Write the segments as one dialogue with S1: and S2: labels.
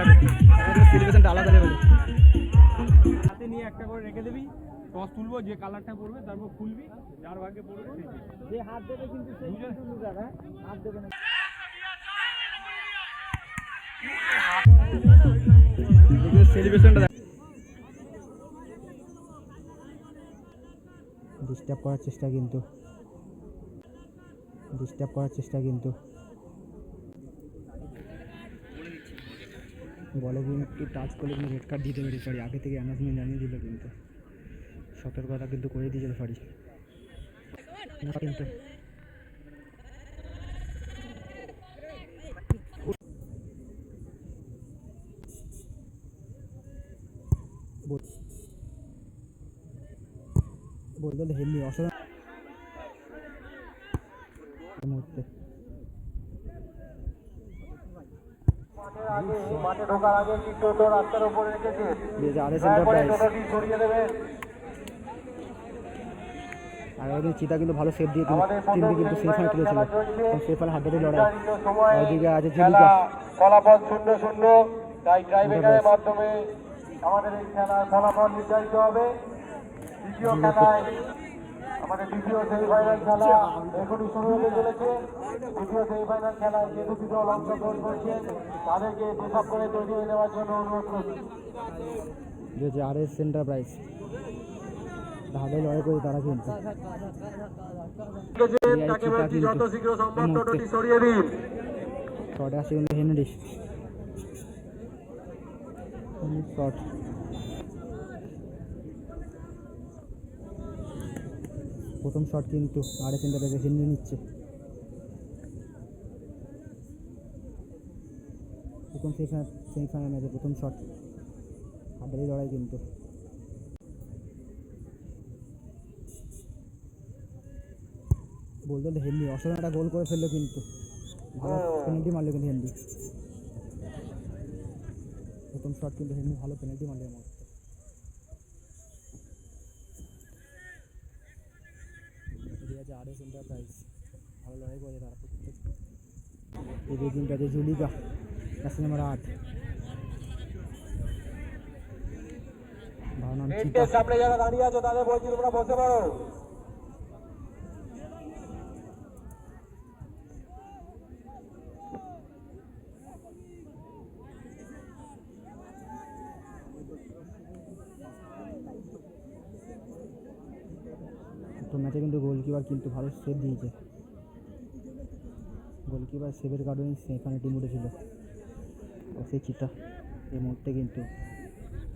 S1: দেখো সেলিব্রেশনটা আলাদা লেভেলে
S2: হাতে নিয়ে একটা করে রেখে দিবি টস তুলবো যে কালারটা পড়বে তারপর খুলবি যার ভাগ্যে পড়বে
S1: যে হাত দেবে কিন্তু সে
S2: দুজন-
S1: কিন্তু loser, হ্যাঁ? হাত দেবে না। সেলিব্রেশনটা ডিস্টার্ব করার চেষ্টা কিন্তু। ডিস্টার্ব করার চেষ্টা কিন্তু। বলে কিন্তু টাচ করলে কিন্তু রেড কার্ড দিতে পারি সরি আগে থেকে অ্যানাউন্সমেন্ট জানিয়ে দিল কিন্তু। সতর্কতা কিন্তু করে দিয়েছিল সরি কিন্তু বলতে হলে হেললি অসাধারণ এই মুহূর্তে
S3: মাঠে ঢোকার আগে একটি টোটো রাস্তার উপরে রেখেছে। টোটোটি সরিয়ে দেবেন
S1: আর ওদিকে চিতা কিন্তু ভালো সেফ দিয়ে
S3: আমাদের
S1: কিন্তু সেফ হয়ে তুলেছিল।
S3: খেলা।
S1: সেফ হলে হাড্ডাটি লড়াই।
S3: নির্ধারিত
S1: আছে
S3: খেলা ফলাফল শূন্য শূন্য। তাই ট্রাইবেকারের মাধ্যমে আমাদের এই খেলার ফলাফল নির্ধারিত হবে। দ্বিতীয় খেলায় আমাদের দ্বিতীয় সেমিফাইনাল খেলা এখনই শুরু হতে চলেছে। দ্বিতীয় সেমিফাইনাল খেলায় যে দুটি দল অংশগ্রহণ করছেন তাদেরকে পেশাব করে তৈরি হয়ে নেওয়ার জন্য অনুরোধ করছি।
S1: যে যে আরএস এন্টারপ্রাইজ হাড্ডাটি লড়াই করে তারা
S3: তাকে বলছি যত শীঘ্র সম্ভব। টোটোটি সরিয়ে দিন।
S1: হেনরি প্রথম শট কিন্তু আড়াই সেন্টার থেকে হেনরি নিচ্ছে। প্রথম সেমিফাইনাল ম্যাচে প্রথম শট হাড্ডারি লড়াই কিন্তু। বলতে হলে হেনরি, অসাধারণ একটা গোল করে ফেলল কিন্তু। ভালো পেনাল্টি মারলো কিন্তু হেনরি। প্রথম শট কিন্তু হেনরি ভালো পেনাল্টি মারলো এর আছে আরএস এন্টারপ্রাইজ ভালো লড়াই করে তারা প্রত্যেক কিন্তু আছে জুলিকা ন্যাশনাল নাম্বার আট।
S3: সামনে যারা দাঁড়িয়ে আছো তাদের বলছি তোমরা বসে পারো।
S1: তো ম্যাচে কিন্তু গোলকিপার কিন্তু ভালো সেভ দিয়েছে। গোলকিপার সেভের কারণেই সেখানে টিম উঠেছিল। সেই চিতা এই মুহূর্তে কিন্তু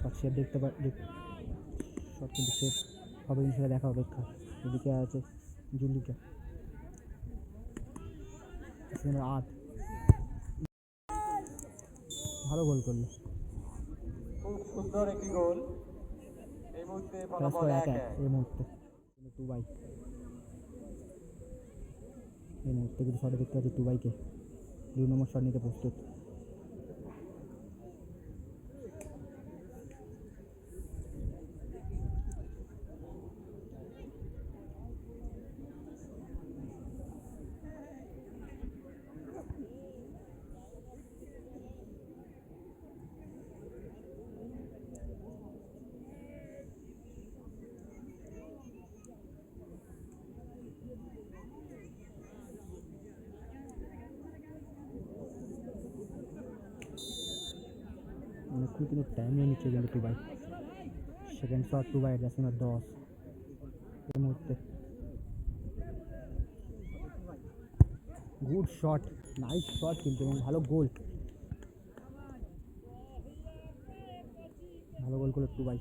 S1: শট সেভ দেখতে পা শট কিন্তু সেভ হবে সেটা দেখা অপেক্ষা। এদিকে আছে জুলিকা। আট। ভালো গোল করল।
S3: খুব সুন্দর একটি গোল এই মুহূর্তে
S1: এই মুহূর্তে। টু বাই। এই মুহূর্তে কিন্তু শটে দেখতে পাচ্ছি টু বাইকে দুই নম্বর শট নিতে প্রস্তুত। কিন্তু টাইম নিয়ে নিচ্ছে কিন্তু two by second shot two by যাচ্ছে না দশ। এই মুহূর্তে। গুড শট নাইস শট কিন্তু ভালো গোল ভালো গোল করল টু বাই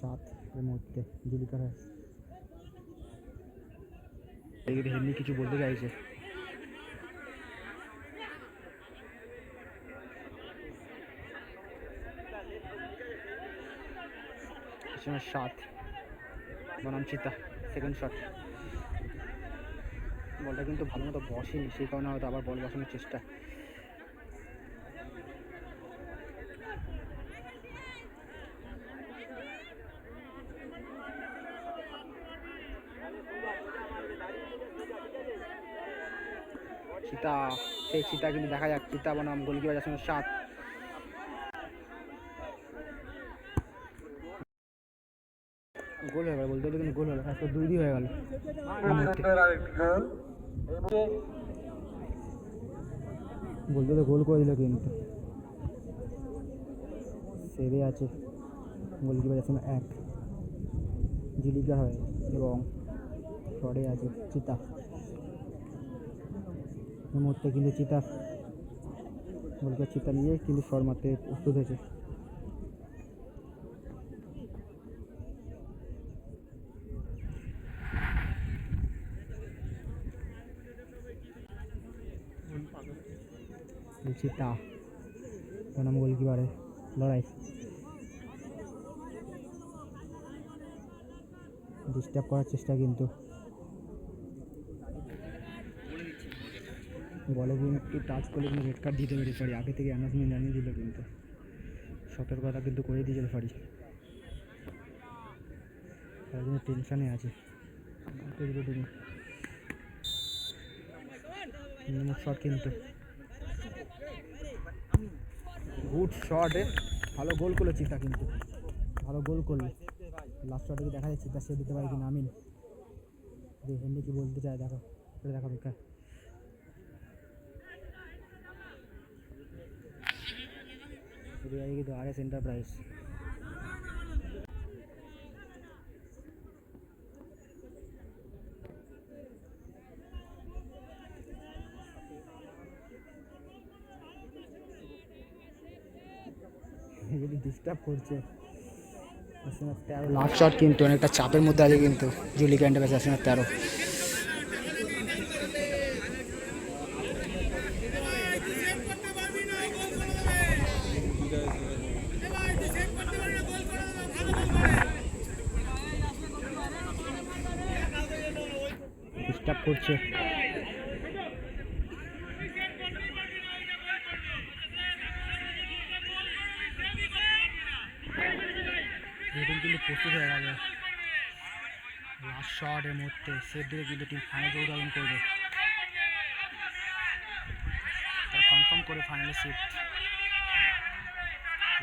S1: সাত এর মধ্যে জুলিকার এদিকে হেমনি কিছু বলতে চাইছে। সাত। বনাম চিতা সেকেন্ড শট বলটা কিন্তু ভালো মতো বসেনি, সেই কারণে হয়তো আবার বল বসানোর চেষ্টা। চিতা। সেই চিতা কিন্তু দেখা যাক, চিতা বনাম গোলকিপার যাচ্ছে সাত। গোল হয়ে গেল বলতে কিন্তু গোল হলো আজকে দুই দুই হয়ে গেল। বলতে গেলে গোল করে দিল কিন্তু। সেভে আছে গোলকিপার যাচ্ছে এক। জিলিকা হয় এবং শটে আছে চিতা। এই মুহূর্তে কিন্তু চিতা গোলকিপার চিতা নিয়ে কিন্তু শট মারতে প্রস্তুত হয়েছে। চিতা বনাম গোলকিপারে লড়াই। ডিস্টার্ব করার চেষ্টা কিন্তু বলে কিন্তু টাচ করলে কিন্তু রেড কার্ড দিতে পারে সরি আগে থেকে অ্যানাউন্সমেন্ট জানিয়ে দিল কিন্তু। সতর্কতা কিন্তু করে দিয়েছিল সরি তার জন্য টেনশানে আছে। শট কিন্তু। গুড শটে ভালো গোল করল চিতা কিন্তু। ভালো গোল করল। লাস্ট শটে দেখা যাচ্ছে? চিতা সে দিতে পারে কিনা? আমিন। যে হেন্ডি কি বলতে চায়? দেখো করে দেখা বেকার কিন্তু আর এস এন্টারপ্রাইজ ডিস্টার্ব করছে। তেরো লাস্ট শট কিন্তু, অনেকটা চাপের মধ্যে আছে কিন্তু। জুলি ক্যান্ডে বেঁচে আসে তেরো ডিস্টার্ব করছে। কিন্তু হয়ে লাস্ট মধ্যে কিন্তু ফাইনাল করবে। কনফার্ম করে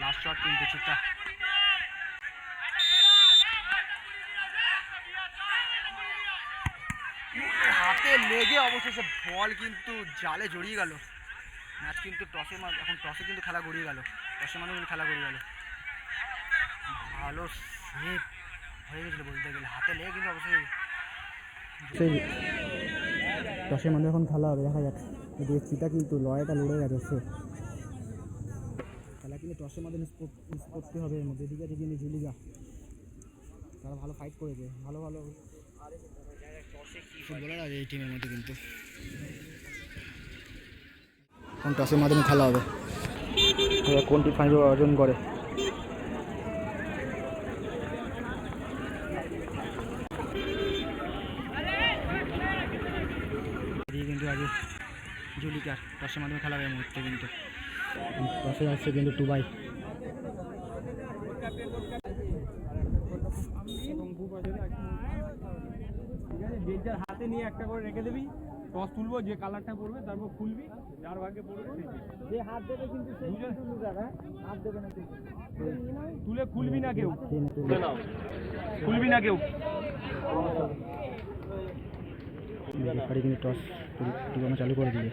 S1: লাস্ট শট কিন্তু চিত্তা হাতে লেগে অবশেষে বল কিন্তু জালে জড়িয়ে গেল। ম্যাচ কিন্তু টসে এখন টসে কিন্তু খেলা গড়িয়ে গেল। টসের মাধ্যমে কিন্তু খেলা গড়িয়ে গেল। ভালো সেভ হয়ে গেছিল বলতে গেলে। হাতে লেগে কিন্তু অবশ্যই দশের মধ্যে এখন খেলা হবে, দেখা যাক। চিতা কিন্তু লড়াইটা লড়ে গেছে, সে। খেলা কিন্তু টসের মধ্যে মিস করতে হবে। এর মধ্যে এদিকে আছে কিন্তু জুলিগা তারা ভালো ফাইট করেছে। ভালো ভালো ফুটবলার আছে এই টিমের মধ্যে কিন্তু। এখন টসের মাধ্যমে খেলা হবে? কোনটি কোন ফাইনাল অর্জন করে? কিন্তু আগে জুলিকার টসের মাধ্যমে খেলা হবে মুহূর্তে কিন্তু। টসে আসছে কিন্তু টুবাই
S2: এবং যে যার হাতে নিয়ে একটা করে রেখে দিবি টস তুলবো যে কালারটা পড়বে তারপর খুলবি যার ভাগ্যে পড়বে
S1: যে হাত দেবে কিন্তু
S2: দুজন-
S1: হ্যাঁ? হাত দেবে না
S2: তুলে খুলবি না কেউ। খুলবি না কেউ।
S1: রেফারি কিন্তু টস টিকানো চালু করে দিবে।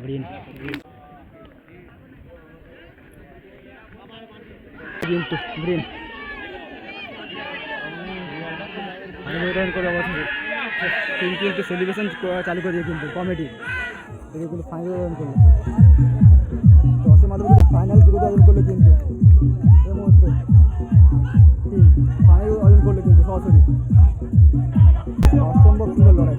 S1: গ্রিন। কিন্তু গ্রিন। কিন্তু একটু সেলিব্রেশন চালু করে দিয়ে কিন্তু কমেডি দেখে কিন্তু ফাইনাল রান করল। দশের মাধ্যমে ফাইনাল দুটো অর্জন করল কিন্তু। এই মুহূর্তে। ফাইনাল অর্জন করল কিন্তু সরাসরি। অসম্ভব সুন্দর লড়াই।